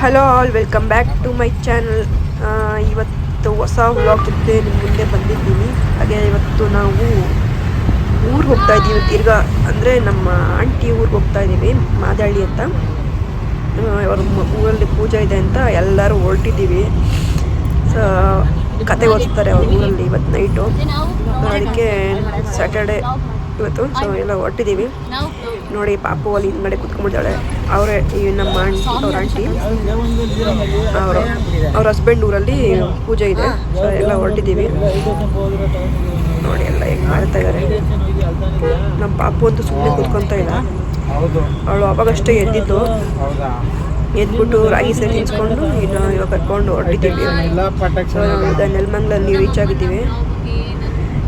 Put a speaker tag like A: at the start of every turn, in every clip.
A: Hello all welcome back to my channel ಇವತ್ತು ಹೊಸ vlog ಜೊತೆ ನಿಮ್ಮ ಮುಂದೆ ಬಂದಿದ್ದೀನಿ. ಹಾಗೆ ಇವತ್ತು ನಾವು ಊರಿಗೆ ಹೋಗ್ತಾ ಇದ್ದೀವಿ ತಿರ್ಗಾ. ಅಂದರೆ ನಮ್ಮ ಆಂಟಿ ಊರಿಗೆ ಹೋಗ್ತಾ ಇದ್ದೀವಿ ಮಾದಳ್ಳಿ ಅಂತ. ಅವ್ರ ಊರಲ್ಲಿ ಪೂಜೆ ಇದೆ ಅಂತ ಎಲ್ಲರೂ ಹೊರಟಿದ್ದೀವಿ ಸೊ ಕತೆ ಓದಿಸ್ತಾರೆ ಅವ್ರ ಊರಲ್ಲಿ ಇವತ್ತು ನೈಟು ಅದಕ್ಕೆ ಸ್ಯಾಟರ್ಡೆ ಇವತ್ತು ಸೊ ಎಲ್ಲ ಹೊರಟಿದ್ದೀವಿ ನೋಡಿ ಪಾಪು ಅಲ್ಲಿ ಹಿಂದ್ಗಡೆ ಕುತ್ಕೊಂಡ್ಬಿಡ್ತಾಳೆ. ಅವರೇ, ಈ ನಮ್ಮ ಆಂಟಿ, ಅವ್ರ ಆಂಟಿ, ಅವರು, ಅವ್ರ ಹಸ್ಬೆಂಡ್ ಊರಲ್ಲಿ ಪೂಜೆ ಇದೆ. ಸೊ ಎಲ್ಲ ಹೊರಟಿದ್ದೀವಿ. ನೋಡಿ ಎಲ್ಲ ಹೆಂಗ್ ಮಾಡ್ತಾ ಇದ್ದಾರೆ ನಮ್ಮ ಪಾಪು ಅಂತೂ ಸುಮ್ಮನೆ ಕುತ್ಕೊಂತ ಇಲ್ಲ. ಅವಳು ಅವಾಗಷ್ಟೇ ಎದ್ದಿದ್ದು. ಎದ್ಬಿಟ್ಟು ರಾಗಿ ಸರಿ ತಿನ್ಸ್ಕೊಂಡು ಇನ್ನು ಇವಾಗ ಕರ್ಕೊಂಡು ಹೊರಟಿದ್ದೀವಿ. ನೆಲಮಂಗ್ಲಲ್ಲಿ ರೀಚ್ ಆಗಿದ್ದೀವಿ.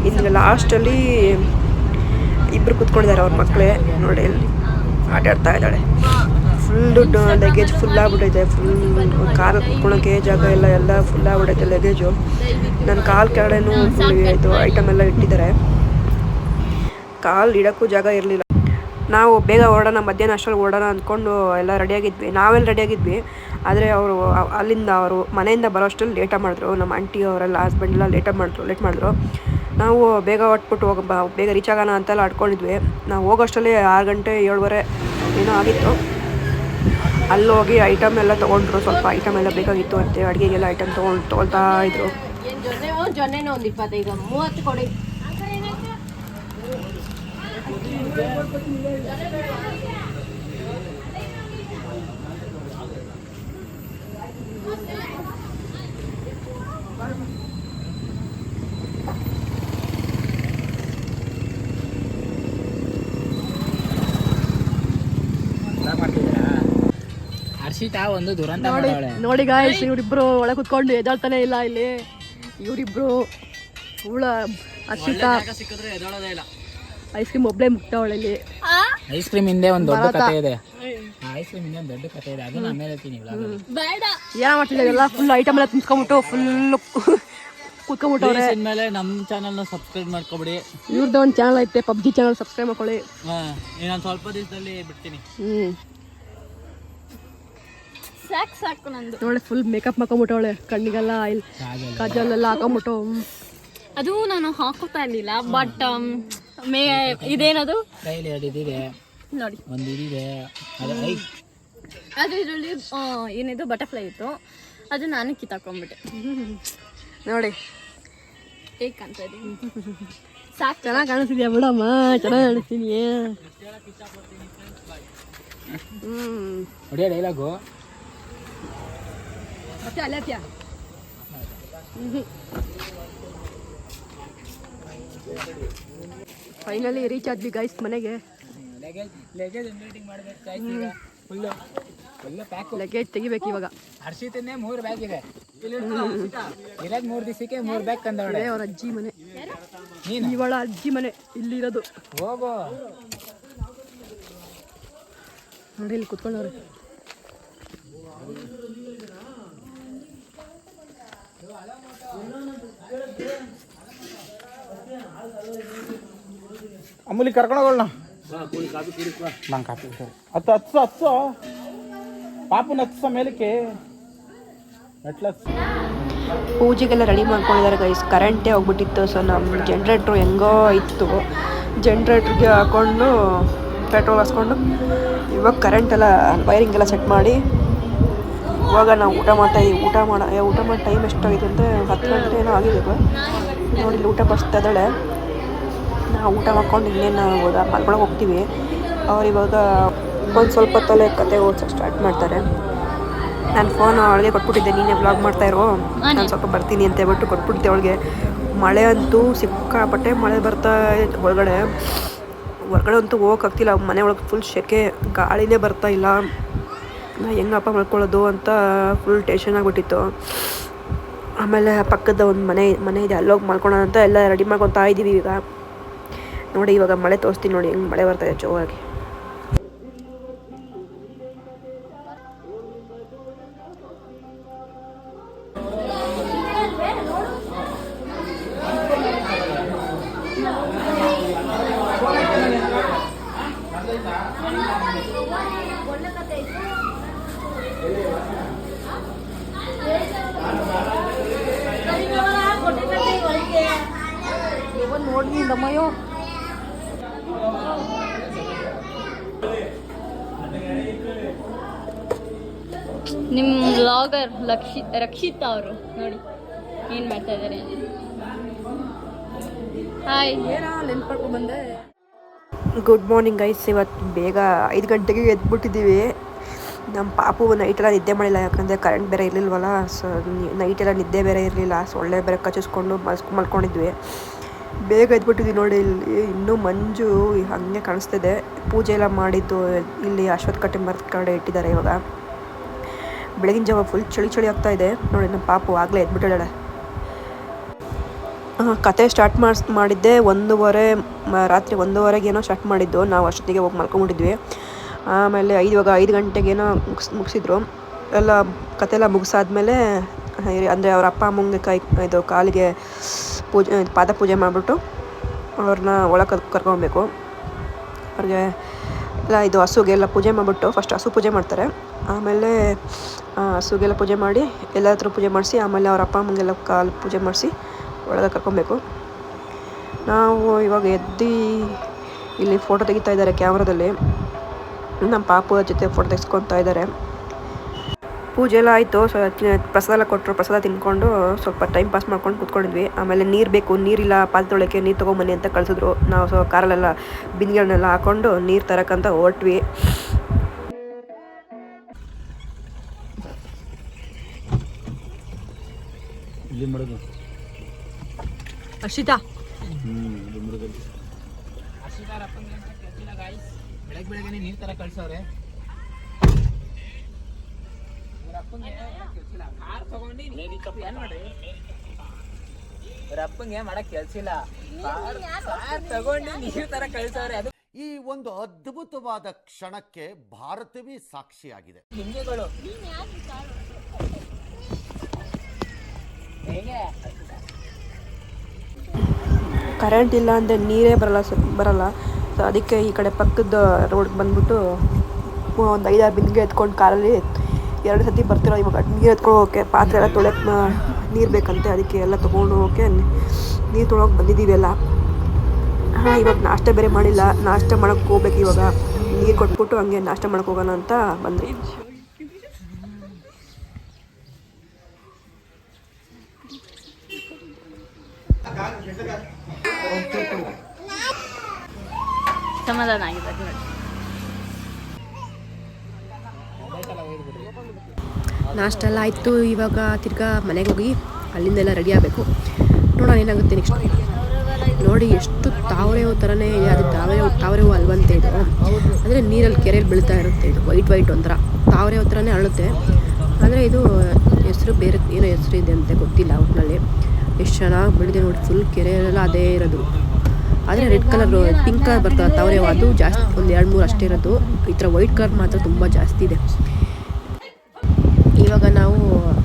A: ಇನ್ನು ಲಾಸ್ಟಲ್ಲಿ ಇಬ್ಬರು ಕುತ್ಕೊಂಡಿದ್ದಾರೆ ಅವ್ರ ಮಕ್ಕಳೇ ನೋಡಿ ಅಲ್ಲಿ ಆಟ ಆಡ್ತಾ ಇದ್ದಾಳೆ. ಫುಲ್ ಲಗೇಜ್ ಫುಲ್ ಆಗ್ಬಿಟ್ಟೈತೆ ಫುಲ್ ಕಾರ್ ಕುತ್ಕೊಳ್ಳೋಕೆ ಜಾಗ ಎಲ್ಲ ಎಲ್ಲ ಫುಲ್ ಆಗ್ಬಿಟ್ಟೈತೆ ಲಗೇಜು ನನ್ನ ಕಾಲು ಕೆಳಗಡೆನೂ ಫುಲ್ ಇದು ಐಟಮ್ ಎಲ್ಲ ಇಟ್ಟಿದ್ದಾರೆ. ಕಾಲು ಇಡೋಕ್ಕೂ ಜಾಗ ಇರಲಿಲ್ಲ. ನಾವು ಬೇಗ ಓಡೋಣ ಮಧ್ಯಾಹ್ನ ಅಷ್ಟರಲ್ಲಿ ಓಡೋಣ ಅಂದ್ಕೊಂಡು ಎಲ್ಲ ರೆಡಿಯಾಗಿದ್ವಿ ನಾವೆಲ್ಲ ರೆಡಿಯಾಗಿದ್ವಿ ಆದರೆ ಅವರು ಅಲ್ಲಿಂದ ಅವರು ಮನೆಯಿಂದ ಬರೋ ಲೇಟಾಗಿ ಮಾಡಿದ್ರು. ನಮ್ಮ ಆಂಟಿ ಅವರೆಲ್ಲ ಹಸ್ಬೆಂಡ್ ಎಲ್ಲ ಲೇಟಾಗಿ ಮಾಡಿದ್ರು ಲೇಟ್ ಮಾಡಿದ್ರು. ನಾವು ಬೇಗ ಹೊಟ್ಬಿಟ್ಟು ಹೋಗ ಬೇಗ ರೀಚ್ ಆಗೋಣ ಅಂತೆಲ್ಲ ಆಡ್ಕೊಂಡಿದ್ವಿ ನಾವು ಹೋಗೋಷ್ಟರಲ್ಲಿ ಆರು ಗಂಟೆ ಏಳುವರೆ ಏನೋ ಆಗಿತ್ತು. ಅಲ್ಲಿ ಹೋಗಿ ಐಟಮ್ ಎಲ್ಲ ತೊಗೊಂಡ್ರು. ಸ್ವಲ್ಪ ಐಟಮ್ ಎಲ್ಲ ಬೇಕಾಗಿತ್ತು ಅಂತೆ. ಅಡುಗೆಗೆಲ್ಲ ಐಟಮ್ ತೊಗೊಂಡು ತೊಗೊಳ್ತಾ ಇದ್ರು.
B: ಕೊಡಿ
C: ಹರ್ಷಿತಾ ಒಂದು ದುರಂತ
A: ನೋಡಿ
C: ಗಾಯಸ್
A: ನೋಡಿ ಗಾಯ್ಸ್ ಇವರಿಬ್ರು ಒಳಗೆ ಕುತ್ಕೊಂಡು ಎದಾಳ್ತಾನೆ ಇಲ್ಲ ಇಲ್ಲಿ. ಇವರಿಬ್ರು ಹುಳ ಹರ್ಷಿತಾ ಐಸ್ ಕ್ರೀಮ್ ಒಬ್ಳೆ ಮುಗ್ತಾವಳೆ ಇಲ್ಲಿ.
C: ಐಸ್ ಕ್ರೀಮ್ ಹಿಂದೆ ಒಂದು ದೊಡ್ಡ. ಕತೆ ಇದೆ. ಐಸ್ ಕ್ರೀಮ್ ಹಿಂದೆ ಒಂದು ದೊಡ್ಡ ಕಥೆ ಇದೆ. ಅದನ್ನ ಆಮೇಲೆ ಹೇಳ್ತೀನಿ.
B: ಬೇಡ.
A: ಏನ್ ಮಾಡ್ತಿದ್ದಾರೆ ಎಲ್ಲ ಫುಲ್ ಐಟಮ್ ಎಲ್ಲ ತುಂಬ್ಕೊಂಬಿಟ್ಟು ಫುಲ್ ಕುತ್ಕೊಂಬಿಟ್ಟವ್ರೆ
C: Please ಇನ್ಮೇಲೆ ನಮ್ಮ ನ ಸಬ್ಸ್ಕ್ರೈಬ್ ಮಾಡ್ಕೊಬಿಡಿ.
A: ಇವ್ರದ್ದು ಒಂದು ಚಾನಲ್ ಐತೆ ಪಬ್ಜಿ ಚಾನಲ್ ಸಬ್ಸ್ಕ್ರೈಬ್ ಮಾಡ್ಕೊಳ್ಳಿ.
C: ನಾನು ಸ್ವಲ್ಪ ದಿವಸದಲ್ಲಿ ಬಿಡ್ತೀನಿ.
A: ಹ್ಮ್.
B: ಸಾಕು ಸಾಕು ನಂದು.
A: ನೋಡಿ ಫುಲ್ ಮೇಕಪ್ ಮಾಡ್ಕೊಂಬಿಟ್ಟವಳೆ ಕಣ್ಣಿಗೆಲ್ಲ ಆಯಿಲ್
C: ಕಾಜಲ್.
A: ಎಲ್ಲ ಹಾಕೊಂಬಿಟ್ಟು
B: ಅದು ನಾನು ಹಾಕೋತಾ ಇರ್ಲಿಲ್ಲ ಬಟ್ ಮೇ ಇದೇನದು?
C: ಕೈಲಿ ಎರಡು ಇದಿದೆ.
B: ನೋಡಿ.
C: ಒಂದು ಇದಿದೆ. ಅದು
B: ಇದರಲ್ಲಿ ಏನಿದು ಬಟರ್ಫ್ಲೈ ಇತ್ತು. ಅದು ನಾನು ಕಿತ್ತಾಕೊಂಡ್ಬಿಟ್ಟೆ.
A: ನೋಡಿ.
B: ಹೇಗೆ ಕಾಣ್ತಾ ಇದೆ. ಸಾಕು.
A: ಚೆನ್ನಾಗಿ ಕಾಣಿಸ್ತಿದ್ಯಾ ಬಿಡಮ್ಮ? ಚೆನ್ನಾಗಿ ಕಾಣಿಸ್ತೀನಿ ಹ್ಮ್
C: ಹೊಡಿಯೋ ಡೈಲಾಗು
A: ಮತ್ತೆ? ಫೈನಲಿ ರೀಚ್ ಆದ್ವಿ ಗೈಸ್ ಮನೆಗೆ.
C: ಲಗೇಜ್ ಲಗೇಜ್ ಮೀಟಿಂಗ್ ಮಾಡ್ಬೇಕು ಈಗ. ಫುಲ್ಲು ಫುಲ್ಲು ಪ್ಯಾಕು
A: ಲಗೇಜ್ ತೆಗಿಬೇಕು ಇವಾಗ.
C: ಹರ್ಷಿತನೇ ಮೂರು ಬ್ಯಾಗ್ ಇದೆ. ಇರೋದು ಮೂರು ದಿವಸಕ್ಕೆ ಮೂರು ಬ್ಯಾಗ್ ತಂದವಳೆ
A: ಅವ್ರ ಅಜ್ಜಿ ಮನೆ.
C: ನೀನು?
A: ಇವಳ ಅಜ್ಜಿ ಮನೆ ಇಲ್ಲಿರೋದು.
C: ಹೋಗೋ.
A: ನೋಡಿ ಇಲ್ಲಿ ಕುತ್ಕೊಂಡವ್ರೆ.
C: ಅಮೂಲಿ ಕರ್ಕೊಂಡೋಗೋಣ ನಂಗೆ ಕಾಪಿ ಹತ್ತು ಹತ್ತು ಹತ್ತು. ಪಾಪನ ಹತ್ತು ಮೇಲಕ್ಕೆ
A: ಪೂಜೆಗೆಲ್ಲ ರೆಡಿ ಮಾಡ್ಕೊಂಡಿದ್ದಾರೆ ಗೈಸ್ ಕರೆಂಟೇ ಹೋಗ್ಬಿಟ್ಟಿತ್ತು ಸೊ ನಮ್ಮ ಜನ್ರೇಟ್ರು ಹೆಂಗೋ ಇತ್ತು. ಜನ್ರೇಟ್ರಿಗೆ ಹಾಕೊಂಡು ಪೆಟ್ರೋಲ್ ಹಾಸ್ಕೊಂಡು ಇವಾಗ ಕರೆಂಟ್ ಎಲ್ಲ ವೈರಿಂಗ್ ಎಲ್ಲ ಸೆಟ್ ಮಾಡಿ. ಇವಾಗ ನಾವು ಊಟ ಮಾಡ್ತಾ ಇದ್ದೀವಿ ಊಟ ಮಾಡ ಊಟ ಮಾಡೋ ಟೈಮ್ ಎಷ್ಟಾಗಿದೆ ಅಂದರೆ ಹತ್ತು ಗಂಟೆ ಏನೋ ಆಗಿದೆ ನೋಡಿ ಇಲ್ಲಿ ಊಟ ಬಡಿಸ್ತಾ ಇದ್ದಾಳೆ. ನಾವು ಊಟ ಮಾಡ್ಕೊಂಡು ಇನ್ನೇನು ಹೋದ ಮಲ್ಕೊಳಕ್ಕೆ ಹೋಗ್ತೀವಿ. ಅವ್ರು ಇವಾಗ ಒಂದು ಸ್ವಲ್ಪ ತಲೆ ಕತೆ ಓದ್ಸೋಕೆ ಸ್ಟಾರ್ಟ್ ಮಾಡ್ತಾರೆ. ನಾನು ಫೋನ್ ಅವಳಿಗೆ ಕೊಟ್ಬಿಟ್ಟಿದ್ದೆ ನೀನೇ ಬ್ಲಾಗ್ ಮಾಡ್ತಾ ಇರೋ. ನಾನು ಸ್ವಲ್ಪ ಬರ್ತೀನಿ ಅಂತ ಹೇಳ್ಬಿಟ್ಟು ಕೊಟ್ಬಿಟ್ಟಿದ್ದೆ ಅವಳಿಗೆ. ಮಳೆ ಅಂತೂ ಸಿಕ್ಕಾಪಟ್ಟೆ ಮಳೆ ಬರ್ತಾ ಇತ್ತು ಹೊರಗಡೆ. ಹೊರಗಡೆ ಅಂತೂ ಹೋಗೋಕ್ಕಾಗ್ತಿಲ್ಲ ಮನೆ ಒಳಗೆ ಫುಲ್ ಶೆಕೆ ಗಾಳಿನೇ ಬರ್ತಾ ಇಲ್ಲ. ನಾ ಹೆಂಗಪ್ಪ ಮಾಡ್ಕೊಳ್ಳೋದು ಅಂತ ಫುಲ್ ಟೆನ್ಷನ್ ಆಗಿಬಿಟ್ಟಿತ್ತು. ಆಮೇಲೆ ಪಕ್ಕದ ಒಂದು ಮನೆ ಮನೆ ಇದೆ ಅಲ್ಲೋಗಿ ಮಲ್ಕೊಳ್ಳೋಣ ಅಂತ ಎಲ್ಲ ರೆಡಿ ಮಾಡ್ಕೊತಾ ಇದ್ದೀವಿ ಈಗ. ನೋಡಿ ಇವಾಗ ಮಳೆ ತೋರಿಸ್ತೀನಿ ನೋಡಿ ಹೆಂಗೆ ಮಳೆ ಬರ್ತಾಯಿದೆ ಜೋರಾಗಿ.
B: ನಿಮ್ಮ ಬ್ಲಾಗರ್ ಲಕ್ಷಿ, ರಕ್ಷಿತಾ ಅವರು, ನೋಡಿ, ಏನು ಮಾಡ್ತಾ ಇದ್ದಾರೆ ಹಾಯ್
A: ಗುಡ್ ಮಾರ್ನಿಂಗ್ ಗೈಸ್ ಇವತ್ತು ಬೇಗ ಐದು ಗಂಟೆಗೆ ಎದ್ಬಿಟ್ಟಿದ್ದೀವಿ. ನಮ್ಮ ಪಾಪು ನೈಟೆಲ್ಲ ನಿದ್ದೆ ಮಾಡಿಲ್ಲ, ಯಾಕಂದರೆ ಕರೆಂಟ್ ಬೇರೆ ಇರಲಿಲ್ವಲ್ಲ ಸೊ ನೈಟ್ ಎಲ್ಲ ನಿದ್ದೆ ಬೇರೆ ಇರಲಿಲ್ಲ ಸೊಳ್ಳೆ ಬೇರೆ ಕಚ್ಚಿಸ್ಕೊಂಡು ಮಲ್ಸ್, ಮಲ್ಕೊಂಡಿದ್ವಿ. ಬೇಗ ಎದ್ಬಿಟ್ಟಿದ್ವಿ ನೋಡಿ, ಇಲ್ಲಿ ಇನ್ನೂ ಮಂಜು ಹಾಗೆ ಕಾಣಿಸ್ತಿದೆ. ಪೂಜೆ ಎಲ್ಲ ಮಾಡಿದ್ದು ಇಲ್ಲಿ ಅಶ್ವತ್ಥ ಕಟ್ಟೆ ಮರದ ಇಟ್ಟಿದ್ದಾರೆ ಇವಾಗ. ಬೆಳಗಿನ ಜಾವ ಫುಲ್ ಚಳಿ ಚಳಿ ಆಗ್ತಾ ಇದೆ. ನೋಡಿ, ನಮ್ಮ ಪಾಪು ಆಗಲೇ ಎದ್ಬಿಟ್ಟಿದ್ದಾಳೆ. ಕತೆ ಸ್ಟಾರ್ಟ್ ಮಾಡಿಸ್ ಮಾಡಿದ್ದೆ ಒಂದೂವರೆ ರಾತ್ರಿ ಒಂದೂವರೆಗೇನೋ ಸ್ಟಾರ್ಟ್ ಮಾಡಿದ್ದು. ನಾವು ಅಷ್ಟೊತ್ತಿಗೆ ಹೋಗಿ ಮಲ್ಕೊಂಡ್ಬಿಟ್ಟಿದ್ವಿ. ಆಮೇಲೆ ಐದು, ಇವಾಗ ಐದು ಗಂಟೆಗೇನೋ ಮುಗಿಸ್, ಮುಗಿಸಿದ್ರು. ಎಲ್ಲ ಕತೆ ಎಲ್ಲ ಮುಗಿಸಾದ್ಮೇಲೆ, ಅಂದರೆ ಅವ್ರ ಅಪ್ಪ ಅಮ್ಮಂಗೆ ಕೈ, ಇದು ಕಾಲಿಗೆ ಪೂಜೆ ಪಾದ ಪೂಜೆ ಮಾಡಿಬಿಟ್ಟು ಅವ್ರನ್ನ ಒಳಗೆ ಕರ್ಕೊಬೇಕು ಅವ್ರಿಗೆ ಎಲ್ಲ ಇದು ಹಸುಗೆಲ್ಲ ಪೂಜೆ ಮಾಡಿಬಿಟ್ಟು ಫಸ್ಟ್ ಹಸು ಪೂಜೆ ಮಾಡ್ತಾರೆ. ಆಮೇಲೆ ಹಸುಗೆಲ್ಲ ಪೂಜೆ ಮಾಡಿ ಎಲ್ಲ ಹತ್ರ ಪೂಜೆ ಮಾಡಿಸಿ, ಆಮೇಲೆ ಅವ್ರ ಅಪ್ಪ ಅಮ್ಮಂಗೆಲ್ಲ ಕಾಲು ಪೂಜೆ ಮಾಡಿಸಿ ಒಳಗೆ ಕರ್ಕೊಬೇಕು. ನಾವು ಇವಾಗ ಎದ್ದು ಇಲ್ಲಿ ಫೋಟೋ ತೆಗಿತಾ ಇದ್ದಾರೆ ಕ್ಯಾಮ್ರಾದಲ್ಲಿ ನಮ್ಮ ಪಾಪು ಜೊತೆ ಫೋಟೋ ತೆಗೆಸ್ಕೊತಾ ಇದ್ದಾರೆ. ಪೂಜೆ ಎಲ್ಲ ಆಯಿತು ಸೊ ಪ್ರಸಾದ ಎಲ್ಲ ಕೊಟ್ಟರು ಪ್ರಸಾದ ತಿನ್ಕೊಂಡು ಸ್ವಲ್ಪ ಟೈಮ್ ಪಾಸ್ ಮಾಡ್ಕೊಂಡು ಕುತ್ಕೊಂಡಿದ್ವಿ. ಆಮೇಲೆ ನೀರು ಬೇಕು ನೀರಿಲ್ಲ ಪಾಲ್ ತೊಳಕ್ಕೆ ನೀರು ತೊಗೊಂಬನ್ನಿ ಅಂತ ಕಳಿಸಿದ್ರು. ನಾವು ಸೊ ಕಾರಲ್ಲೆಲ್ಲ ಬಿಂದಿಗಳನ್ನೆಲ್ಲ ಹಾಕೊಂಡು ನೀರು ತರಕ್ಕಂತ ಹೊರಟ್ವಿ. ಅರ್ಷಿತಾ
C: ಗಾಯ್ಸ್ ಬೆಳಗ್ಗೆ ನೀರು ನೀರ್ ತರ ಕಳ್ಸವ್ರೆ. ಅಪ್ಪಂಗೆ ಮಾಡಕ್ ಕೆಲ್ಸಿಲ್ಲ ಕಾರ್ ತಗೊಂಡು ನೀರ್ ತರ ಕಳ್ಸವ್ರೆ ಅದು
D: ಈ ಒಂದು ಅದ್ಭುತವಾದ ಕ್ಷಣಕ್ಕೆ ಭಾರತವೇ ಸಾಕ್ಷಿಯಾಗಿದೆ.
C: ಹಿಂಗೆಗಳು. ಹೇಗೆ?
A: ಕರೆಂಟ್ ಇಲ್ಲ ಅಂದರೆ ನೀರೇ ಬರಲ್ಲ ಬರಲ್ಲ. ಸೊ ಅದಕ್ಕೆ ಈ ಕಡೆ ಪಕ್ಕದ ರೋಡ್ ಬಂದ್ಬಿಟ್ಟು ಒಂದು ಐದಾರು ಬಿಂದಿಗೆ ಎತ್ಕೊಂಡು ಕಾರಲ್ಲಿ ಎರಡು ಸತಿ ಬರ್ತಿರೋ ಇವಾಗ ನೀರು ಎತ್ಕೊಂಡು ಪಾತ್ರೆ ಎಲ್ಲ ತೊಳೆ ನೀರು ಬೇಕಂತೆ, ಅದಕ್ಕೆ ಎಲ್ಲ ತೊಗೊಂಡು ಹೋಗೋಕ್ಕೆ ನೀರು ತೊಳೋಕೆ ಬಂದಿದ್ದೀವಿ ಎಲ್ಲ ಹಾಂ, ಇವಾಗ ನಾಷ್ಟ ಬೇರೆ ಮಾಡಿಲ್ಲ. ನಾಷ್ಟ ಮಾಡೋಕ್ಕೆ ಹೋಗ್ಬೇಕು ಇವಾಗ. ನೀರು ಕೊಟ್ಬಿಟ್ಟು ಹಂಗೆ ನಾಷ್ಟ ಮಾಡಕ್ಕೆ ಹೋಗೋಣ ಅಂತ ಬಂದ್ರಿ
B: ಸಮಾಧಾನ ಆಗಿದೆ ನೋಡಿ
A: ನಾಷ್ಟ ಎಲ್ಲ ಆಯಿತು. ಇವಾಗ ತಿರ್ಗಾ ಮನೆಗೆ ಹೋಗಿ ಅಲ್ಲಿಂದೆಲ್ಲ ರೆಡಿ ಆಗಬೇಕು. ನೋಡೋಣ ಏನಾಗುತ್ತೆ ನೆಕ್ಸ್ಟ್ ನೋಡಿ ಎಷ್ಟು ತಾವರೆ ಹೂ ಥರನೇ ಇದೆ. ಅದು ತಾವರೆ ಹೂ ತಾವರೆ ಹೂ ಅಲ್ವಂತೆ ಇದು ಅಂದರೆ ನೀರಲ್ಲಿ ಕೆರೆಯಲ್ಲಿ ಬೀಳ್ತಾ ಇರುತ್ತೆ ಇದು. ವೈಟ್ ವೈಟ್ ಒಂಥರ. ತಾವರೆ ಹೂ ಥರನೇ ಅಳುತ್ತೆ. ಆದರೆ ಇದು ಹೆಸರು ಬೇರೆ ಏನೋ ಹೆಸರು ಇದೆ ಅಂತ ಗೊತ್ತಿಲ್ಲ ಒಟ್ಟಿನಲ್ಲಿ ಎಷ್ಟು ಚೆನ್ನಾಗಿ ಬೆಳೆದಿದೆ ನೋಡಿ. ಫುಲ್ ಕೆರೆಯಲ್ಲೆಲ್ಲ ಅದೇ ಇರೋದು. ಆದರೆ ರೆಡ್ ಕಲರ್ ಪಿಂಕ್ ಕಲರ್ ಬರ್ತದೆ ತಾವರೆ ಅದು ಜಾಸ್ತಿ ಒಂದು ಎರಡು ಮೂರು ಅಷ್ಟೇ ಇರೋದು. ಈ ಥರ ವೈಟ್ ಕಲರ್ ಮಾತ್ರ ತುಂಬ ಜಾಸ್ತಿ ಇದೆ. ಇವಾಗ ನಾವು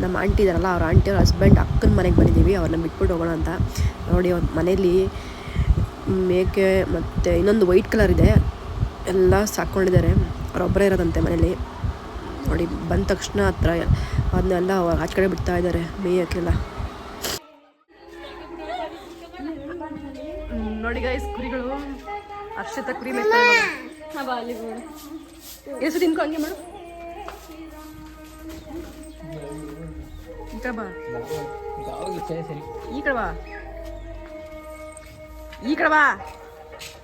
A: ನಮ್ಮ ಆಂಟಿ ಇದಾರಲ್ಲ ಅವ್ರ ಆಂಟಿ ಅವ್ರ ಹಸ್ಬೆಂಡ್ ಅಕ್ಕನ ಮನೆಗೆ ಬಂದಿದ್ದೀವಿ ಅವ್ರನ್ನ ಬಿಟ್ಬಿಟ್ಟು ಹೋಗೋಣ ಅಂತ. ನೋಡಿ ಅವ್ರ ಮನೇಲಿ ಮೇಕೆ ಮತ್ತು ಇನ್ನೊಂದು ವೈಟ್ ಕಲರ್ ಇದೆ ಎಲ್ಲ ಸಾಕ್ಕೊಂಡಿದ್ದಾರೆ. ಅವರೊಬ್ಬರೇ ಇರೋದಂತೆ ಮನೇಲಿ. ನೋಡಿ ಬಂದ ತಕ್ಷಣ ಹತ್ರ ಅದನ್ನೆಲ್ಲ ಆಚೆ ಕಡೆ ಬಿಡ್ತಾ ಇದ್ದಾರೆ ಮೇಯಕ್ಕೆಲ್ಲ ನೋಡಿ ಗೈಸ್ ಕುರಿಗಳು. ಅರ್ಷಿತ ಕುರಿ
B: ಬಾಲಿವುಡ್
A: ಎಷ್ಟು ತಿನ್ಕೊ ಹಂಗೆ ಮಾಡು. ಈ ಕಡೆ ಬಾ.
C: ಹೋಗಿ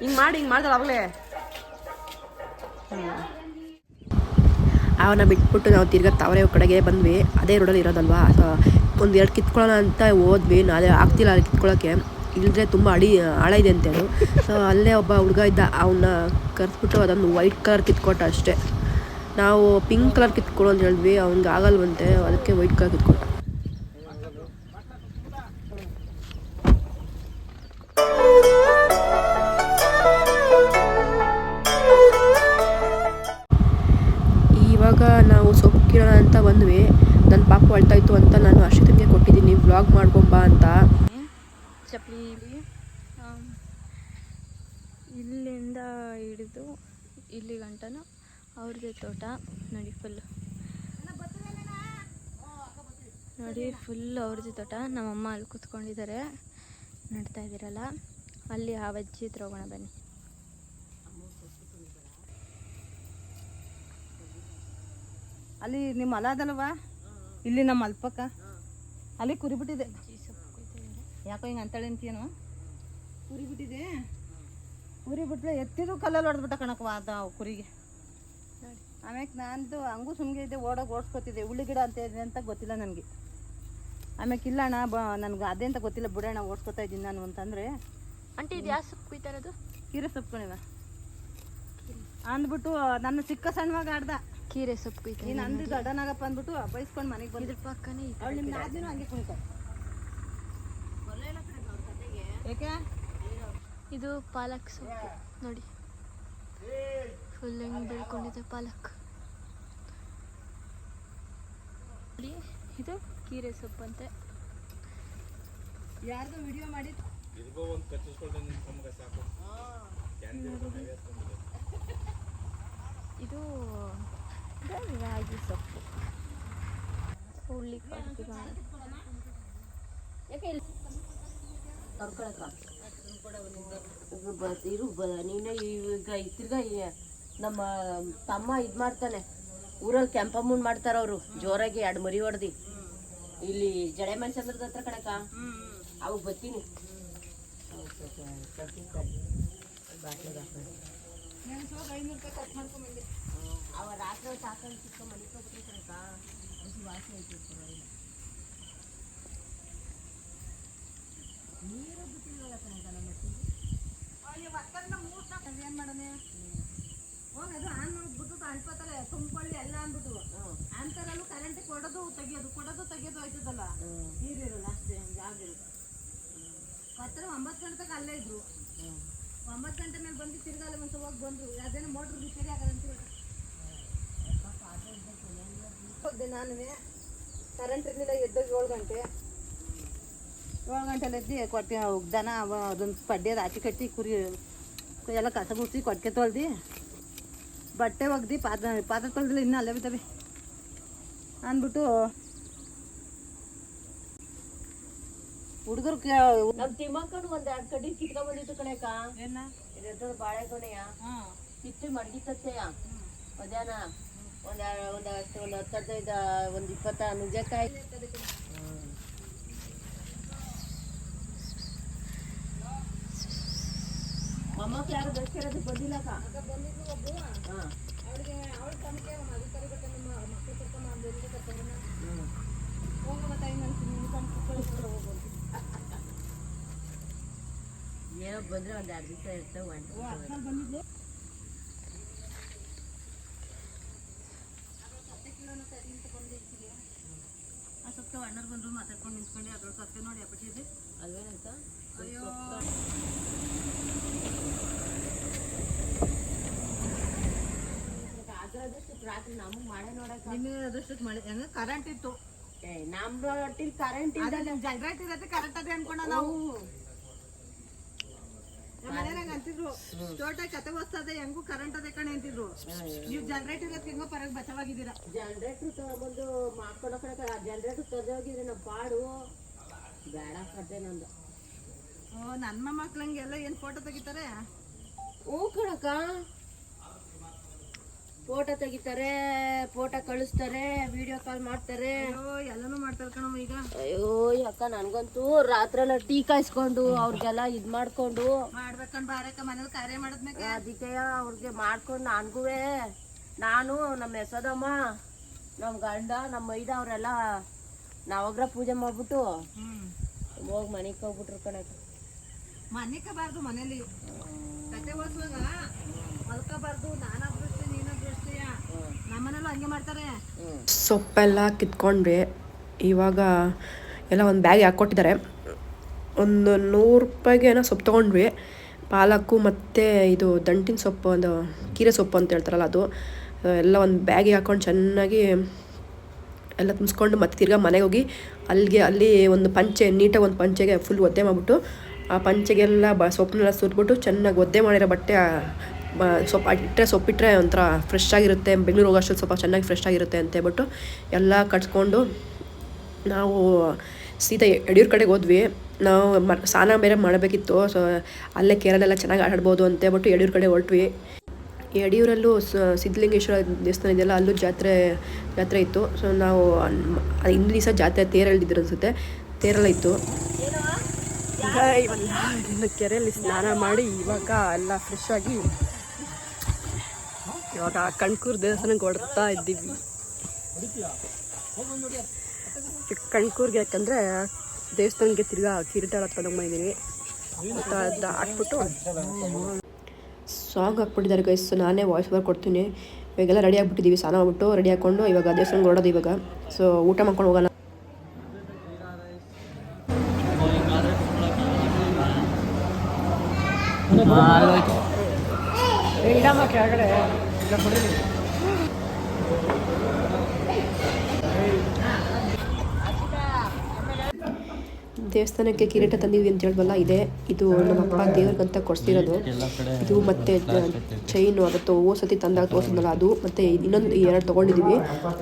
A: ಹಿಂಗ್ ಮಾಡಿ, ಹಿಂಗ್ ಮಾಡ್ದಲ್ಲ ಅವಾಗಲೇ ಅವನ್ನ ಬಿಟ್ಬಿಟ್ಟು ನಾವು ತಿರ್ಗಾ ತಾವರೆ ಕಡೆಗೆ ಬಂದ್ವಿ. ಅದೇ ರೋಡಲ್ಲಿ ಇರೋದಲ್ವಾ? ಒಂದು ಎರಡು ಕಿತ್ಕೊಳ್ಳೋಣ ಅಂತ ಹೋದ್ವಿ. ಅದೇ ಆಗ್ತಿಲ್ಲ ಅಲ್ಲಿ ಕಿತ್ಕೊಳ್ಳೋಕ್ಕೆ ಇಲ್ಲದ್ರೆ ತುಂಬ ಅಡಿ, ಆಳ ಇದೆ ಅಂತ ಹೇಳು. ಸೊ ಅಲ್ಲೇ ಒಬ್ಬ ಹುಡುಗ ಇದ್ದ. ಅವನ್ನ ಕರೆಸ್ಬಿಟ್ಟು ಅದೊಂದು ವೈಟ್ ಕಲರ್ ಕಿತ್ಕೊಟ್ಟ ಅಷ್ಟೇ. ನಾವು ಪಿಂಕ್ ಕಲರ್ ಕಿತ್ಕೊಳ್ಳೋ ಅಂತ ಹೇಳಿದ್ವಿ. ಅವ್ನಿಗೆ ಆಗಲ್ವಂತೆ. ಅದಕ್ಕೆ ವೈಟ್ ಕಲರ್ ಕಿತ್ಕೊಟ್ಟ. ಬಂದ್ವಿ. ನನ್ನ ಪಾಪ ಅಳ್ತಾ ಇತ್ತು ಅಂತ ನಾನು ಅಶ್ವತಿಗೆ ಕೊಟ್ಟಿದ್ದೀನಿ. ವ್ಲಾಗ್ ಮಾಡ್ಕೊಂಬಾ ಅಂತ.
B: ಚಪ್ಪಲಿ ಆಮ್, ಇಲ್ಲಿಂದ ಹಿಡಿದು ಇಲ್ಲಿ ಗಂಟನು ಅವ್ರದ್ದೇ ತೋಟ. ನೋಡಿ ಫುಲ್ ನೋಡಿ ಫುಲ್ ಅವ್ರದ್ದೇ ತೋಟ. ನಮ್ಮಮ್ಮ ಅಲ್ಲಿ ಕೂತ್ಕೊಂಡಿದ್ದಾರೆ. ನೋಡ್ತಾ ಇದ್ದೀರಲ್ಲ. ಅಲ್ಲಿ ಆ ಅಜ್ಜಿ ಹತ್ರ ಬನ್ನಿ.
E: ಅಲ್ಲಿ ನಿಮ್ಮ ಹೊಲ ಅದಲ್ವಾ? ಇಲ್ಲಿ ನಮ್ಮ ಅಲ್ಪಕ್ಕ ಅಲ್ಲಿ ಕುರಿ ಬಿಟ್ಟಿದೆ ಯಾಕೋ ಹಿಂಗೆ ಅಂತೇಳಿ ಅಂತೀಯನು? ಕುರಿ ಬಿಟ್ಟಿದೆ ಕುರಿ ಬಿಟ್ಟರೆ ಎತ್ತಿದ್ರು ಕಲ್ಲಲ್ಲಿ ಹೊಡೆದ್ಬಿಟ್ಟ ಕಣಕವ ಅದ ಕುರಿಗೆ. ಆಮ್ಯಾಕೆ ನಾನು ಹಂಗೂ ಸುಮ್ಮನೆ ಇದ್ದೆ ಓಡೋಗಿ ಓಡಿಸ್ಕೊತಿದ್ದೆ. ಉಳ್ಳಿ ಗಿಡ ಅಂತ ಇದೆ ಅಂತ ಗೊತ್ತಿಲ್ಲ ನನಗೆ. ಆಮ್ಯಾಕೆ ಇಲ್ಲ ಅಣ್ಣ ಬ ನನಗೆ ಅದೇ ಅಂತ ಗೊತ್ತಿಲ್ಲ. ಬಿಡೋಣ ಓಡಿಸ್ಕೊತಾ ಇದ್ದೀನಿ ನಾನು ಅಂತಂದರೆ.
B: ಅಂಟಿ ಇದು ಯಾವ ಸೊಪ್ಪು ಕುಯ್ತಾ ಇರೋದು?
E: ಸೊಪ್ಪು ಅಂದ್ಬಿಟ್ಟು ನನ್ನ ಚಿಕ್ಕ ಸಣ್ಣವಾಗ ಆಡ್ದ.
B: ಕೀರೆ ಸೊಪ್ಪು ಕುಯ್ತಾ
E: ನೀನು ಅಂದು ದೊಡ್ಡನಾಗಪ್ಪ ಅಂದ್ಬಿಟ್ಟು ಬೈಸ್ಕೊಂಡು ಮನೆಗೆ ಬಂದ್ರೆ
B: ಇದ್ರ ಪಕ್ಕನೇ
E: ಅವಳು ನಿಮ್ಮ ನಾದಿನೂ ಹಂಗೆ ಏಕೆ?
B: ಇದು ಪಾಲಕ್ ಸೊಪ್ಪು. ನೋಡಿ. ಫುಲ್ ಹೆಂಗ್ ಬೆಳ್ಕೊಂಡಿದೆ ಪಾಲಕ್. ಇದು ಕೀರೆ ಸೊಪ್ಪು ಅಂತೆ.
E: ಯಾರ್ದು ವಿಡಿಯೋ ಮಾಡಿ
B: ಇದು ಇದು ರಾಗಿ ಸೊಪ್ಪು ಹುಳ್ಳಿ
F: ಇರು ನೀನು ಈಗ ತಿರ್ಗಾ ನಮ್ಮ ತಮ್ಮ ಇದು ಮಾಡ್ತಾನೆ ಊರಲ್ಲಿ ಕೆಂಪಮ್ಮನ್ ಮಾಡ್ತಾರ ಅವರು ಜೋರಾಗಿ ಎರಡು ಮರಿ ಹೊಡ್ದಿ. ಇಲ್ಲಿ ಜಡೆ ಮನ್ಸಂದ್ರದ ಹತ್ರ ಕಣಕ ಅವಾಗ ಬರ್ತೀನಿ ಅವ ರಾತ್ರಿ ಪರವಾಗಿಲ್ಲ.
E: ಏನು ಮಾಡೋಣ ಹೋಗಿ ಅದು ಆನ್ ಮಾಡ್ಬಿಟ್ಟು ತುಂಬ್ಕೊಳ್ಳಿ ಎಲ್ಲ ಅಂದ್ಬಿಟ್ಟು. ಅಂತರಲ್ಲೂ ಕರೆಂಟ್ ಕೊಡೋದು ತೆಗಿಯೋದು ಕೊಡೋದು ತೆಗಿಯೋದು ಆಯ್ತದಲ್ಲ ನೀರಿರಲ್ಲ ಅಷ್ಟೇ ಹತ್ತಿರ ಒಂಬತ್ತು ಅಲ್ಲೇ ಇದ್ರು. ಒಂಬತ್ತು ಗಂಟೆ ಮೇಲೆ ಬಂದು ತಿರ್ಗಾಲ ಮತ್ತೆ ಹೋಗಿ ಬಂದ್ರು. ಅದೇನೋ ಮೋಟ್ರ್ ರಿಪೇರಿ ಆಗದಂತ ಹೋದೆ ನಾನು ಕರೆಂಟ್ ಇರಲಿಲ್ಲ ಎದ್ದಾಗ ಏಳು ಗಂಟೆ. ಏಳು ಗಂಟೆಲಿ ಎದ್ದು ಕೊಟ್ಟೆ ದನ ಅದೊಂದು ಪಡ್ಯದ ಆಚೆ ಕಟ್ಟಿ ಕುರಿ ಎಲ್ಲ ಕಸ ಗುಡಿಸಿ ಕೊಟ್ಟಿಗೆ ತೊಳ್ದು. ಬಟ್ಟೆ ಒಗ್ದು ಪಾತ್ರ ಪಾತ್ರೆ ತೊಳೆದಿಲ್ಲ ಇನ್ನೂ ಅಲ್ಲೇ ಬಿದ್ದಾವೆ. ಅಂದ್ಬಿಟ್ಟು ಹುಡುಗರು
F: ನಮ್ಮ ತಿಮ್ಮಕ್ಕನು ಒಂದ್ ಎರಡು ಕಡ್ಡಿ ಕಿತ್ಕೊಂಡ್ ಬಂದಿತ್ತು ಕಣಕ. ಬಾಳೆಗೊನೆಯ? ಕಿತ್ತು ಮಡಗಿತ್ತತ್ತೆಯ ಮಧ್ಯಾಹ್ನ? ಒಂದ್ ಒಂದು ಒಂದ್ ಅಷ್ಟು ಒಂದು ಹತ್ತೈದು ಒಂದು ಇಪ್ಪತ್ತ ನುಗ್ಗೆಕಾಯಿ. ಮೊಮ್ಮಕ್ಳು ಯಾರು ಬೆಳೆಸಿರೋದು ಬಂದಿಲ್ಲಕ್ಕ? ಹಾ. ಏನೋ ಬಂದ್ರೆ ಒಂದ್ ಎರಡು ದಿವಸ ಇರ್ತವೆ ಒಂದ್
E: ಆ ಬಂದ್ರು ಮಾತಾಡ್ಕೊಂಡು ನಿಂತ್ಕೊಂಡು ಅದ್ರ ಸತ್ತೆ ನೋಡಿ ಅಪ್ಪಟ್ಟಿದೆ
F: ಅಲ್ವೇನಂತ?
E: ಅಯ್ಯೋ.
F: ಅದ್ರದಷ್ಟು ರಾತ್ರಿ ನಮಗ್ ಮಳೆ ನೋಡಕ್
E: ನಿನ್ನೆ ಅದಷ್ಟು ಮಳೆ ಹೆಂಗ ಕರೆಂಟ್ ಇತ್ತು?
F: ಏ ನಮ್ ಒಟ್ಟಿಲ್ ಕರೆಂಟ್
E: ಇಲ್ಲ ಜನರೇಟ್ ಇರತ್ತೆ ಕರೆಂಟ್ ಅದೇ ಅನ್ಕೊಂಡ ನಾವು. ಮನೆಯಾಗ ಅಂತಿದ್ರು ತೋಟ ಕತೆ ಓದ್ತದೆ ಹೆಂಗೂ ಕರೆಂಟ್ ಅದೇ ಕಣೆ ಅಂತಿದ್ರು. ನೀವು ಜನರೇಟರ್ ಹೆಂಗೋ ಪರಗ್ ಬಚಾವಾಗಿದ್ದೀರಾ.
F: ಜನರೇಟ್ರ್ ತಗೊಂಬಂದು ಜನರೇಟರ್ ಕಡೆ ಜನರೇಟ್ರ್ ತೊದೋಗಿದ್ರೆ ನಮ್ಮ ಪಾಡು. ಬೇಡ ಕತೆ ನಂದು.
E: ಓ ನನ್ನ ಮಕ್ಳಂಗೆಲ್ಲ ಏನ್ ಫೋಟೋ ತೆಗಿತಾರೆ?
F: ಓ ಕಣಕ್ಕ. ಫೋಟೋ ತೆಗಿತಾರೆ ಫೋಟೋ ಕಳಿಸ್ತಾರೆ ವಿಡಿಯೋ ಕಾಲ್ ಮಾಡ್ತಾರೆ.
E: ಅಯ್ಯೋ ಎಲ್ಲಾನು ಮಾಡ್ತಾರೆ ಕಣಮ್ಮ ಈಗ.
F: ಅಯ್ಯೋ ಅಕ್ಕ ನನ್ಗಂತೂ ರಾತ್ರೆಲ್ಲ ಟೀ ಕಾಯಿಸ್ಕೊಂಡು ಅವ್ರಿಗೆಲ್ಲ ಇದ್ ಮಾಡ್ಕೊಂಡು.
E: ಮಾಡ್ಬೇಕಂಡ್ ಬಾರಕ್ಕ ಮನೇಲಿ ಕಾರ್ಯ ಮಾಡಿದ್ಮೇಲೆ
F: ಅದಕ್ಕೆ ಅವ್ರಿಗೆ ಮಾಡ್ಕೊಂಡು ನನ್ಗುವೆ. ನಾನು ನಮ್ಮ ಯಶೋದಮ್ಮ ನಮ್ಮ ಗಂಡ ನಮ್ಮ ಮೈದ ಅವರೆಲ್ಲ ನವಗ್ರಹ ಪೂಜೆ ಮಾಡ್ಬಿಟ್ಟು ಹೋಗಿ ಮನೆಗೆ ಹೋಗ್ಬಿಟ್ರು ಕಣಕ್ಕ
E: ಮನೆಕಬಾರ್ದು ಮನೇಲಿ. ಕತೆ ಓದಿಸುವಾಗ ಮಲ್ಕೋಬಾರ್ದು ನೀನಾದ್ರೂ ಅಷ್ಟೇ ನಮ್ಮನೆಲ್ಲೂ ಹಂಗೆ ಮಾಡ್ತಾರೆ
A: ಸೊಪ್ಪೆಲ್ಲ ಕಿತ್ಕೊಂಡ್ವಿ. ಇವಾಗ ಎಲ್ಲ ಒಂದು ಬ್ಯಾಗ್ ಹಾಕ್ಕೊಟ್ಟಿದ್ದಾರೆ. ಒಂದು ನೂರು ರೂಪಾಯಿಗೆ ಏನೋ ಸೊಪ್ಪು ತೊಗೊಂಡ್ವಿ. ಪಾಲಕ್ಕು ಮತ್ತು ಇದು ದಂಟಿನ ಸೊಪ್ಪು, ಒಂದು ಕೀರೆ ಸೊಪ್ಪು ಅಂತ ಹೇಳ್ತಾರಲ್ಲ ಅದು. ಎಲ್ಲ ಒಂದು ಬ್ಯಾಗಿಗೆ ಹಾಕ್ಕೊಂಡು ಚೆನ್ನಾಗಿ ಎಲ್ಲ ತುಂಬಿಸ್ಕೊಂಡು ಮತ್ತೆ ತಿರ್ಗಾ ಮನೆಗೆ ಹೋಗಿ ಅಲ್ಲಿಗೆ ಅಲ್ಲಿ ಒಂದು ಪಂಚೆ, ನೀಟಾಗಿ ಒಂದು ಪಂಚೆಗೆ ಫುಲ್ ಒದ್ದೆ ಮಾಡಿಬಿಟ್ಟು, ಆ ಪಂಚೆಗೆಲ್ಲ ಬ ಸೊಪ್ಪನ್ನೆಲ್ಲ ಸುರಿದ್ಬಿಟ್ಟು ಚೆನ್ನಾಗಿ ಒದ್ದೆ ಮಾಡಿರೋ ಬಟ್ಟೆ ಸೊಪ್ಪು ಇಟ್ಟರೆ ಸೊಪ್ಪಿಟ್ಟರೆ ಒಂಥರ ಫ್ರೆಶ್ ಆಗಿರುತ್ತೆ. ಬೆಂಗಳೂರು ಹೋಗೋಷ್ಟು ಸ್ವಲ್ಪ ಚೆನ್ನಾಗಿ ಫ್ರೆಶ್ ಆಗಿರುತ್ತೆ ಅಂತ ಹೇಳ್ಬಿಟ್ಟು ಎಲ್ಲ ಕಟ್ಸ್ಕೊಂಡು ನಾವು ಸೀದಾ ಯಡಿಯೂರು ಕಡೆಗೆ ಹೋದ್ವಿ. ನಾವು ಮ ಸ್ನಾನ ಬೇರೆ ಮಾಡಬೇಕಿತ್ತು. ಸೊ ಅಲ್ಲೇ ಕೇರಳೆಲ್ಲ ಚೆನ್ನಾಗಿ ಆಟಾಡ್ಬೋದು ಅಂತ ಹೇಳ್ಬಿಟ್ಟು ಯಡಿಯೂರು ಕಡೆ ಹೊರಟ್ವಿ. ಯಡಿಯೂರಲ್ಲೂ ಸಿದ್ಧಲಿಂಗೇಶ್ವರ ದೇವಸ್ಥಾನ ಇದೆಯಲ್ಲ ಅಲ್ಲೂ ಜಾತ್ರೆ ಜಾತ್ರೆ ಇತ್ತು. ಸೊ ನಾವು ಹಿಂದಿನ ದಿವಸ ಜಾತ್ರೆ ತೇರಲ್ಲಿದ್ದರು ಅನಿಸುತ್ತೆ. ತೇರಲ್ಲ ಇತ್ತು. ಇನ್ನು ಕೆರೆಯಲ್ಲಿ ಸ್ನಾನ ಮಾಡಿ ಇವಾಗ ಎಲ್ಲ ಫ್ರೆಶ್ ಆಗಿ ಇವಾಗ ಕಣ್ಕೂರು ದೇವಸ್ಥಾನಕ್ಕೆ ಹೊಡ್ತಾ ಇದ್ದೀವಿ. ಕಣ್ಕೂರ್ಗೆ ಯಾಕಂದರೆ ದೇವಸ್ಥಾನಕ್ಕೆ ತಿರ್ಗಾ ಕಿರೀಟ ಮತ್ತು ಅದು ಹಾಕ್ಬಿಟ್ಟು ಸಾಂಗ್ ಹಾಕ್ಬಿಟ್ಟಿದ್ದಾರೆ ಗೈಸ್ ನಾನೇ ವಾಯ್ಸ್ ಓವರ್ ಕೊಡ್ತೀನಿ. ಇವಾಗೆಲ್ಲ ರೆಡಿ ಆಗಿಬಿಟ್ಟಿದ್ದೀವಿ ಸ್ನಾನ ಆಗ್ಬಿಟ್ಟು ರೆಡಿ ಹಾಕ್ಕೊಂಡು ಇವಾಗ ದೇವಸ್ಥಾನಕ್ಕೆ ಹೊರಡೋದು ಇವಾಗ. ಸೊ ಊಟ ಮಾಡ್ಕೊಂಡು ಹೋಗೋಣ. ದೇವಸ್ಥಾನಕ್ಕೆ ಕಿರೀಟ ತಂದಿದ್ವಿ ಅಂತ ಹೇಳ್ಬಲ್ಲ ಇದೆ. ಇದು ನಮ್ಮಪ್ಪ ದೇವ್ರಿಗಂತ ಕೊಡ್ಸಿರೋದು. ಇದು ಮತ್ತೆ ಚೈನು ಅದತ್ತು ಓ ಸತಿ ತಂದಾಗ ತೋರಿಸಿದ್ನಲ್ಲ ಅದು. ಮತ್ತೆ ಇನ್ನೊಂದು ಎರಡು ತೊಗೊಂಡಿದ್ದೀವಿ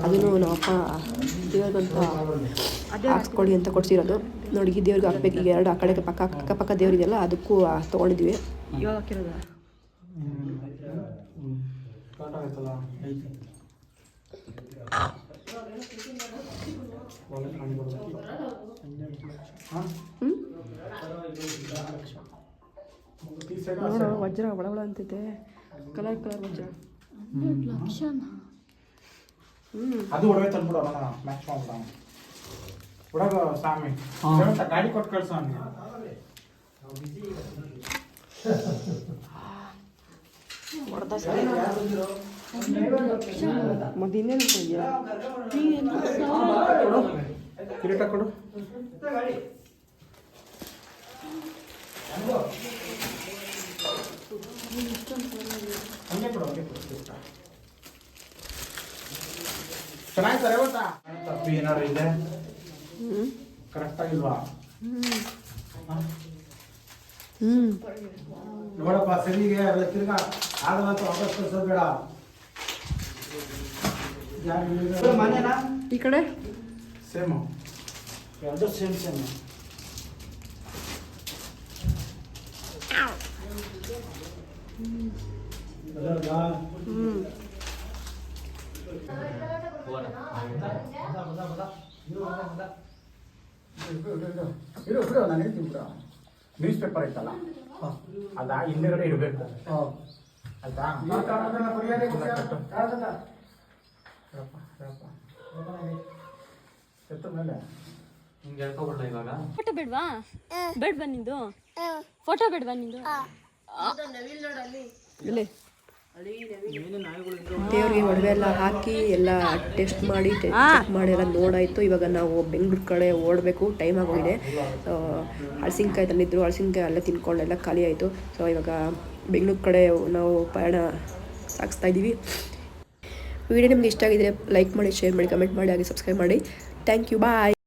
A: ಅದನ್ನು ನಮ್ಮಪ್ಪ ದೇವ್ರಿಗಂತ ಹಾಕ್ಸ್ಕೊಳ್ಳಿ ಅಂತ ಕೊಡ್ಸಿರೋದು. ನೋಡಿ ಈ ದೇವ್ರಿಗೆ ಹಾಕ್ಬೇಕು. ಈಗ ಎರಡು ಆ ಕಡೆ ಪಕ್ಕ ಅಕ್ಕಪಕ್ಕ ದೇವ್ರಿದೆಯಲ್ಲ ಅದಕ್ಕೂ ಆ, ತೊಗೊಂಡಿದ್ದೀವಿ ಇವಾಗ ಹಾಕಿರೋದು ನೋಡು ವಜ್ರ ಬಡ ಬಡ ಅಂತಿದೆ ಕಲರ್ ಕಲರ್ ವಜ್ರ
G: ಅದು ಒಡವೆ ತಂದ್ಬಿಡು ಅಣ್ಣ ಮ್ಯಾಚ್ ಮಾಡ್ಬಿಡ ಹುಡುಗ ಸ್ವಾಮಿ ದೇವತ ಗಾಡಿ ಕೊಟ್ಟು ಕಳ್ಸ ಕಿರೀಟ. ಚೆನ್ನಾಗಿದ್ದಾರೆ ಗೊತ್ತಾ ತಪ್ಪಿ ಏನಾದ್ರು ಇದೆ ಕರೆಕ್ಟ್ ಆಗಿಲ್ವಾ ನೋಡಪ್ಪ ಸರಿಗೆ ಅಲ್ಲ ತಿರ್ಗಾ ಆಗಲ್ಲ ಅಂತ ವಾಪಸ್ ಕಳ್ಸೋದು ಬೇಡ ಮನೇನಾ?
A: ಈ ಕಡೆ?
G: ಸೇಮು ಎರಡು ಸೇಮ್ ಸೇಮ್. ಇರು ಬಿಡು ನಾನು ಹೇಳ್ತೀನಿ ಬಿಡು. ನ್ಯೂಸ್ ಪೇಪರ್ ಐತಲ್ಲ ಅದ? ಹಿಂದೆಗಡೆ ಇಡಬೇಕು ಆಯ್ತಾ? ಎತ್ತ ಮೇಲೆ?
B: ಫೋಟೋ ಬೇಡವಾ? ಬೇಡ ನಿಂದು? ಫೋಟೋ ಬೇಡವಾ ನಿಂದು?
A: ಇಲ್ಲಿ. ದೇವ್ರಿಗೆ ಒಡವೆ ಎಲ್ಲ ಹಾಕಿ ಎಲ್ಲ ಟೆಸ್ಟ್ ಮಾಡಿ ಚೆಕ್ ಮಾಡಿ ಎಲ್ಲ ನೋಡಾಯಿತು. ಇವಾಗ ನಾವು ಬೆಂಗಳೂರು ಕಡೆ ಓಡಬೇಕು ಟೈಮ್ ಆಗೋಗಿದೆ. ಸೊ ಹಳಸಿನ್ಕಾಯಿ ತಂದಿದ್ರು ಹಳಸಿನ್ಕಾಯಿ ಅಲ್ಲೇ ತಿನ್ಕೊಂಡು ಎಲ್ಲ ಖಾಲಿ ಆಯಿತು. ಸೊ ಇವಾಗ ಬೆಂಗಳೂರು ಕಡೆ ನಾವು ಪಯಣ ಸಾಗಿಸ್ತಾ ಇದ್ದೀವಿ. ವಿಡಿಯೋ ನಿಮ್ಗೆ ಇಷ್ಟ ಆಗಿದ್ರೆ ಲೈಕ್ ಮಾಡಿ ಶೇರ್ ಮಾಡಿ ಕಮೆಂಟ್ ಮಾಡಿ ಹಾಗೆ ಸಬ್ಸ್ಕ್ರೈಬ್ ಮಾಡಿ. Thank you bye